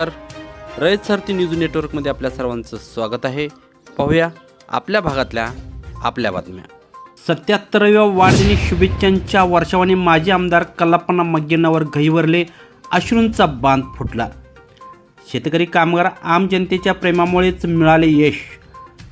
तर रयत सारथी न्यूज नेटवर्कमध्ये आपल्या सर्वांचं स्वागत आहे. पाहूया आपल्या भागातल्या आपल्या बातम्या. सत्याहत्तराव्या वाढदिनी शुभेच्छांच्या वर्षावाने माजी आमदार कल्पना मग्गेनावर गहिवरले अश्रूंचा बांध फुटला. शेतकरी कामगार आम जनतेच्या प्रेमामुळेच मिळाले यश.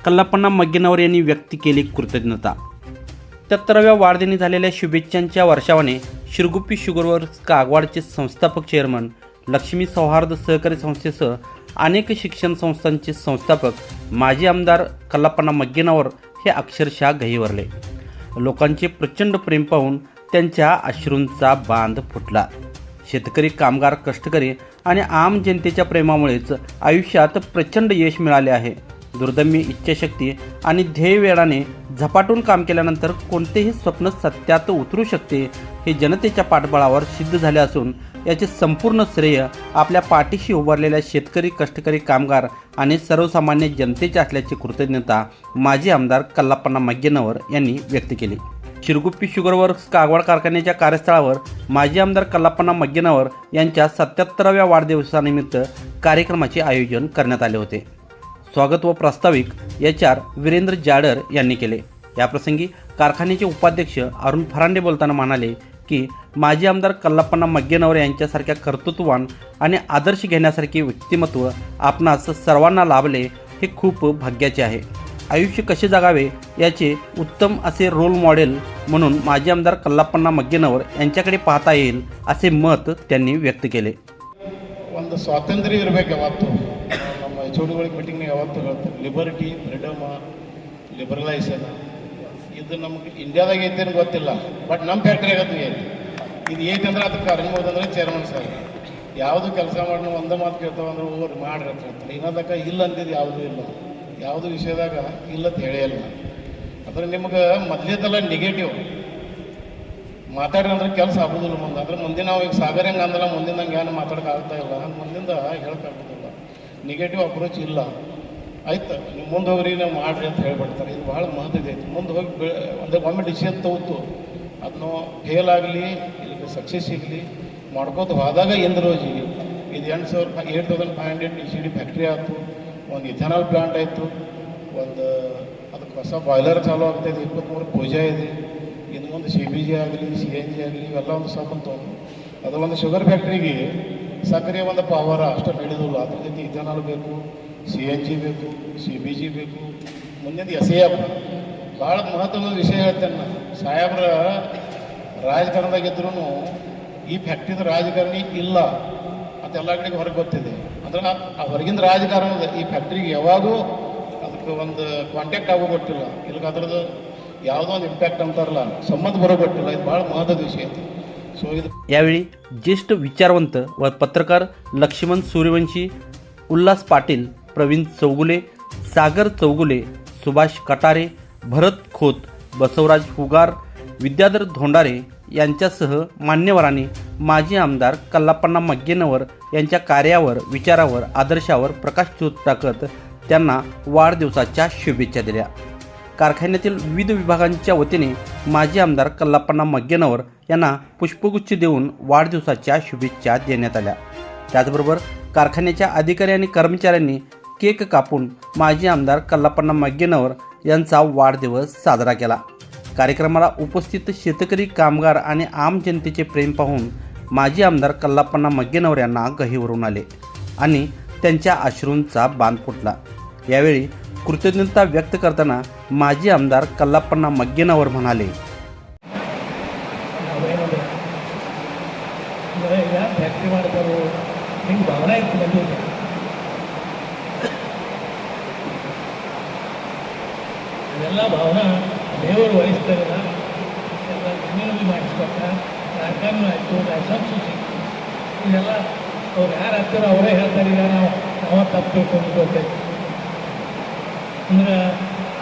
कल्लापण्णा मग्गेनावर यांनी व्यक्त केली कृतज्ञता. सत्याहत्तराव्या वाढदिनी झालेल्या शुभेच्छांच्या वर्षावाने शिरगुप्पी शुगरवर कागवाडचे संस्थापक चेअरमन लक्ष्मी सौहार्द सहकारी संस्थेसह अनेक शिक्षण संस्थांचे संस्थापक माजी आमदार कल्लापना मग्गेनावर हे अक्षरशः गहिवरले लोकांचे प्रचंड प्रेम पाहून त्यांच्या अश्रूंचा बांध फुटला. शेतकरी कामगार कष्टकरी आणि आम जनतेच्या प्रेमामुळेच आयुष्यात प्रचंड यश मिळाले आहे. दुर्दम्य इच्छाशक्ती आणि ध्येयवेळाने झपाटून काम केल्यानंतर कोणतेही स्वप्न सत्यात उतरू शकते हे जनतेच्या पाठबळावर सिद्ध झाले असून याचे संपूर्ण श्रेय आपल्या पाठीशी उभारलेल्या शेतकरी कष्टकरी कामगार आणि सर्वसामान्य जनतेचे असल्याची कृतज्ञता माजी आमदार कल्लापण्णा मग्गेनवर यांनी व्यक्त केली. शिरगुप्पी शुगर वर्क्स कागवाड कारखान्याच्या कार्यस्थळावर माजी आमदार कल्लापन्ना मग्गेनावर यांच्या सत्याहत्तराव्या वाढदिवसानिमित्त कार्यक्रमाचे आयोजन करण्यात आले होते. स्वागत व प्रास्ताविक एच आर वीरेंद्र जाडर यांनी केले. याप्रसंगी कारखान्याचे उपाध्यक्ष अरुण फरांडे बोलताना म्हणाले की माजी आमदार कल्लापण्णा मग्गेनवर यांच्यासारख्या कर्तृत्ववान आणि आदर्श घेण्यासारखे व्यक्तिमत्व आपणास सर्वांना लाभले हे खूप भाग्याचे आहे आयुष्य कसे जगावे याचे उत्तम असे रोल मॉडेल म्हणून माजी आमदार कल्लापण्णा मग्गेनवर यांच्याकडे पाहता येईल असे मत त्यांनी व्यक्त केले ಒಂದು ಸ್ವಾತಂತ್ರ್ಯ ಇರಬೇಕು ಯಾವತ್ತು ನಮ್ಮ ಎಚ್ ಒಡಿಗಳಿಗೆ ಮೀಟಿಂಗ್ನಾಗ ಯಾವತ್ತು ಹೇಳ್ತಾರೆ ಲಿಬರ್ಟಿ ಫ್ರೀಡಮ್ ಲಿಬರಲೈಸೇಷನ್ ಇದು ನಮ್ಗೆ ಇಂಡಿಯಾದಾಗ ಐತೇನು ಗೊತ್ತಿಲ್ಲ. ಬಟ್ ನಮ್ಮ ಫ್ಯಾಕ್ಟ್ರಿ ಆಗತ್ತೆ ಏನು? ಇದು ಐತೆ ಅಂದ್ರೆ ಅದಕ್ಕೆ ಕಾರಣ ಅಂದ್ರೆ ಚೇರ್ಮನ್ ಸರ್ ಯಾವುದು ಕೆಲಸ ಮಾಡಿ ಒಂದೇ ಮಾತು ಕೇಳ್ತಾವ ಅಂದ್ರೆ ಓರ್ ಮಾಡ್ರಿ ಅಂತ ಹೇಳ್ತಾರೆ. ಇನ್ನೊಂದಕ್ಕೆ ಇಲ್ಲ ಅಂದಿದ್ದು ಯಾವುದೂ ಇಲ್ಲ. ಯಾವುದು ವಿಷಯದಾಗ ಇಲ್ಲ ಅಂತ ಹೇಳೇ ಇಲ್ಲ ಅಂದ್ರೆ ನಿಮ್ಗೆ ಮೊದಲೇದೆಲ್ಲ ನೆಗೆಟಿವ್ ಅಂದ್ರೆ ಕೆಲಸ ಆಗೋದಿಲ್ಲ ಮುಂದೆ. ಅಂದ್ರೆ ಮುಂದೆ ನಾವು ಈಗ ಸಾಗರ ಹೆಂಗೆ ಅಂದಲ್ಲ ಮುಂದಿನ ಹಂಗೆ ಏನು ಮಾತಾಡೋಕ್ಕಾಗ್ತಾ ಇಲ್ಲ. ಮುಂದಿಂದ ಹೇಳೋಕ್ಕಾಗೋದಿಲ್ಲ ನೆಗೆಟಿವ್ ಅಪ್ರೋಚ್ ಇಲ್ಲ. ಆಯ್ತು, ನೀವು ಮುಂದೆ ಹೋಗ್ರಿ, ನಾವು ಮಾಡ್ರಿ ಅಂತ ಹೇಳ್ಬಿಡ್ತಾರೆ. ಇದು ಭಾಳ ಮಹತ್ವ ಐತಿ ಮುಂದೆ ಹೋಗಿ ಅಂದರೆ ಒಮ್ಮೆ ಡಿಸಿಷನ್ ತಗೋತು ಅದನ್ನು ಫೇಲ್ ಆಗಲಿ ಇಲ್ಲಿ ಸಕ್ಸಸ್ ಸಿಗಲಿ, ಮಾಡ್ಕೋತ ಹೋದಾಗ ಎಂದ್ರ ರೋಜಿಗೆ ಇದು ಎಂಟು ಸಾವಿರ eight thousand five hundred D C D factory ಆಯಿತು, ಒಂದು ಇಥೆನಾಲ್ ಪ್ಲಾಂಟ್ ಆಯಿತು, ಒಂದು ಅದಕ್ಕೆ ಹೊಸ ಬಾಯ್ಲರ್ ಚಾಲೂ ಆಗ್ತಾಯಿದೆ ಇಪ್ಪತ್ತ್ಮೂರು ಪೂಜೆ ಇದೆ, ಇನ್ನು ಮುಂದೆ ಸಿ ಬಿ ಜಿ ಆಗಲಿ ಸಿ ಎನ್ ಜಿ ಆಗಲಿ, ಇವೆಲ್ಲ ಒಂದು ಸಾಕಂತ ಅದು ಒಂದು ಶುಗರ್ ಫ್ಯಾಕ್ಟ್ರಿಗೆ ಸಕ್ಕರೆ ಒಂದು ಪವರ್ ಅಷ್ಟು ನಡೆದಿಲ್ಲ ಅದ್ರ ಜೊತೆ ಇಥೆನಾಲ್ ಬೇಕು ಸಿ ಎನ್ ಜಿ ಬೇಕು ಸಿ ಬಿ ಜಿ ಬೇಕು ಮುಂದಿನ ಎಸ್ ಎ ಎಫ್ ಭಾಳ ಮಹತ್ವದ ವಿಷಯ ಹೇಳ್ತೇನೆ ನಾನು ಸಾಹೇಬ್ರ ರಾಜಕಾರಣದಾಗಿದ್ರೂ ಈ ಫ್ಯಾಕ್ಟ್ರಿದ ರಾಜಕಾರಣಿ ಇಲ್ಲ ಅಂತ ಎಲ್ಲ ಕಡೆಗೆ ಹೊರಗೆ ಗೊತ್ತಿದೆ ಅಂದ್ರೆ ಆ- ಆ ಹೊರಗಿಂದ ರಾಜಕಾರಣದ ಈ ಫ್ಯಾಕ್ಟ್ರಿಗೆ ಯಾವಾಗೂ ಅದಕ್ಕೆ ಒಂದು ಕಾಂಟ್ಯಾಕ್ಟ್ ಆಗೋ ಗೊತ್ತಿಲ್ಲ ಇಲ್ಲಿ ಅದ್ರದ್ದು ಯಾವುದೋ ಒಂದು ಇಂಪ್ಯಾಕ್ಟ್ ಅಂತಾರಲ್ಲ ಸಂಬಂಧ ಬರೋ ಗೊತ್ತಿಲ್ಲ ಇದು ಭಾಳ ಮಹತ್ವದ ವಿಷಯ ಐತಿ ಸೊ ಇದು यावेळी ज्येष्ठ विचारवंत व पत्रकार लक्ष्मण सूर्यवंशी उल्हास पाटील प्रवीण चौगुले सागर चौगुले सुभाष कटारे भरत खोत बसवराज हुगार विद्याधर धोंडारे यांच्यासह मान्यवरांनी माजी आमदार कल्लापण्णा मग्गेनवर यांच्या कार्यावर विचारावर आदर्शावर प्रकाशझोत टाकत त्यांना वाढदिवसाच्या शुभेच्छा दिल्या. कारखान्यातील विविध विभागांच्या वतीने माजी आमदार कल्लापण्णा मग्गेनवर यांना पुष्पगुच्छ देऊन वाढदिवसाच्या शुभेच्छा देण्यात आल्या. त्याचबरोबर कारखान्याच्या अधिकारी आणि कर्मचाऱ्यांनी केक कापून माजी आमदार कल्लापण्णा मग्गेनवर यांचा वाढदिवस साजरा केला कार्यक्रमाला उपस्थित शेतकरी कामगार आणि आम जनतेचे प्रेम पाहून माजी आमदार कल्लापण्णा मग्गेनवर यांना गहीवरून आले आणि त्यांच्या अश्रूंचा बांध फुटला यावेळी कृतज्ञता व्यक्त करताना माजी आमदार कल्लापण्णा मग्गेनवर म्हणाले ನಾವೇನಂದ್ರೆ ಭಾವನಾ ದೇವರು ವಹಿಸ್ತಾರಲ್ಲ ಎಲ್ಲ ಜಮೀನಲ್ಲಿ ಮಾಡಿಸ್ಕೊಟ್ಟ. ಕಾರ್ಖಾನೆ ಆಯಿತು ಲೈಸನ್ಸು ಸಿಕ್ತು. ಇದೆಲ್ಲ ಅವ್ರು ಯಾರು ಹತ್ತಿರ ಅವರೇ ಹೇಳ್ತಾರೆ, ಈಗ ನಾವು ನಾವು ತಪ್ಪು ತಿಳ್ಕೊಂಡು ಗೊತ್ತೈತಿ ಅಂದ್ರೆ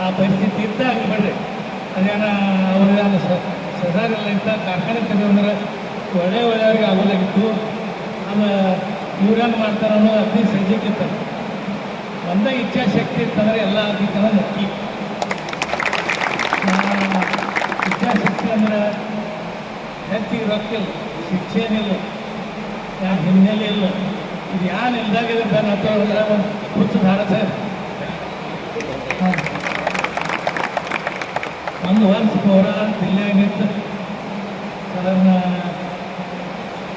ಆ ಪರಿಸ್ಥಿತಿ ಇದ್ದಾಗ ಬಿಡ್ರಿ. ಅದೇನ ಅವ್ರಿಗೆ ಸದಾರೆಲ್ಲ ಇದ್ದ ಕಾರ್ಖಾನೆ ತೆಗೆದ್ರೆ ಒಳ್ಳೆ ಒಳ್ಳೆಯವ್ರಿಗೆ ಆಗೋದಾಗಿತ್ತು. ಆಮೇಲೆ ಇವ್ರೇನು ಮಾಡ್ತಾರೋ ಅನ್ನೋದು ಅತಿ ಸಜ್ಜಿಕ್ಕಿತ್ತು ಒಂದೇ ಇಚ್ಛಾಶಕ್ತಿ ಇತ್ತಂದ್ರೆ ಎಲ್ಲ ಆಗಿತ್ತಂದ್ರೆ ನಕ್ಕಿ ಯಾಕಂದ್ರೆ ಹೆಚ್ಚಿಗೆ ರೊಕ್ಕಿಲ್ಲ ಶಿಕ್ಷೆನಿಲ್ಲ ಯಾರ ಹಿನ್ನೆಲೆ ಇಲ್ಲ. ಇದು ಯಾರು ಇಲ್ದಾಗಿದೆ ನಾನು ಅಂತ ಹೇಳಿದ್ರೆ ಒಂದು ಧಾರ ಸರ್ ಒಂದು ವರ್ಷ ಪೌರ ಜಿಲ್ಲೆಯಾಗಿತ್ತು ಅದನ್ನು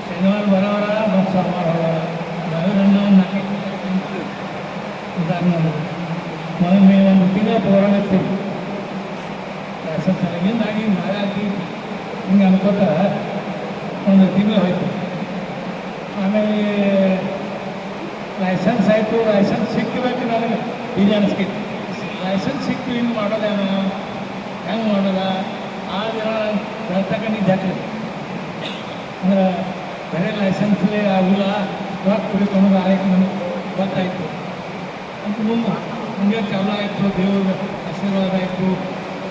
ಶನಿವಾರ ಬರೋರ, ಮತ್ತು ಸೋಮವಾರ ಹೊರ ಒಂದು ನಾಲ್ಕು ಉದಾಹರಣೆ ಮೊದಲ ಒಂದು ತಿಂಗಳ ಹೋರಾಡ್ತೀವಿ ಕೆಲಸ ಚೆನ್ನಾಗಿಂದಾಗಿಂದ ಹಿಂಗೆ ಅನ್ಕೋತ ಒಂದು ತಿಂಗಳು ಹೋಯ್ತು. ಆಮೇಲೆ ಲೈಸೆನ್ಸ್ ಆಯಿತು ಲೈಸೆನ್ಸ್ ಸಿಕ್ಕಬೇಕು ನನಗೆ ಇದು ಅನಿಸ್ಕಿತ್ತು ಲೈಸೆನ್ಸ್ ಸಿಕ್ಕು ಹಿಂಗೆ ಮಾಡೋದೇನೋ ಹೆಂಗೆ ಮಾಡೋದ? ಆ ದಿನ ಬೆಳ್ತಕ್ಕಂಡು ಜಾತ್ರೆ. ಅಂದ್ರೆ ಬೇರೆ ಲೈಸೆನ್ಸ್ಲೇ ಆಗಿಲ್ಲ. ರೊಕ್ಕ ಕುಡಿಕೊಂಡು ಆಯ್ತು ನನಗೆ ಗೊತ್ತಾಯಿತು ಅಂತ ಮುಂದೆ ಹಂಗೆ ಚಾಲು ಆಯಿತು. ದೇವ್ರ ಆಶೀರ್ವಾದ ಆಯಿತು.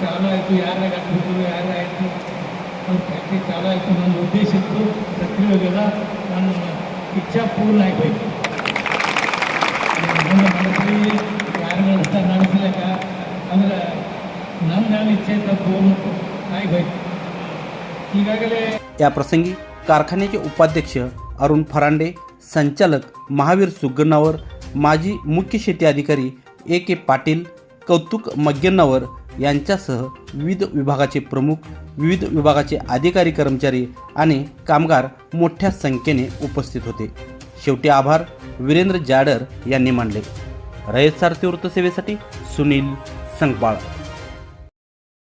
ಚಾಲು ಆಯಿತು. ಯಾರ್ಯಾಗ ಹಾಕ್ಬೇಕು ಯಾರಾಯಿತು ಅದು ಫ್ಯಾಕ್ಟ್ರಿ ಚಾಲು ಆಯಿತು ನನ್ನ ಉದ್ದೇಶ ಇತ್ತು ಸಕ್ರಿಯ ಹೋಗಿಲ್ಲ ನನ್ನ ಇಚ್ಛಾ ಪೂರ್ಣ ಆಗಬೇಕು ಮುಂದೆ ನಡೆಸಿ ಯಾರು ನಡೆಸ್ತಾರೆ ನಡೆಸ್ಲಿಕ್ಕ ಅಂದ್ರೆ ನನ್ನ ನನ್ನ ಇಚ್ಛೆ ಇದ್ದ ಪೂರ್ಣ ಆಗಬೇಕು ಈಗಾಗಲೇ या प्रसंगी कारखान्याचे उपाध्यक्ष अरुण फरांडे संचालक महावीर सुगन्नावर माजी मुख्य शेती अधिकारी ए के पाटील कौतुक मग्गन्नावर यांच्यासह विविध विभागाचे प्रमुख विविध विभागाचे अधिकारी कर्मचारी आणि कामगार मोठ्या संख्येने उपस्थित होते. शेवटी आभार वीरेंद्र जाडर यांनी मानले. रयत सारथी वृत्तसेवेसाठी सुनील संकपाळ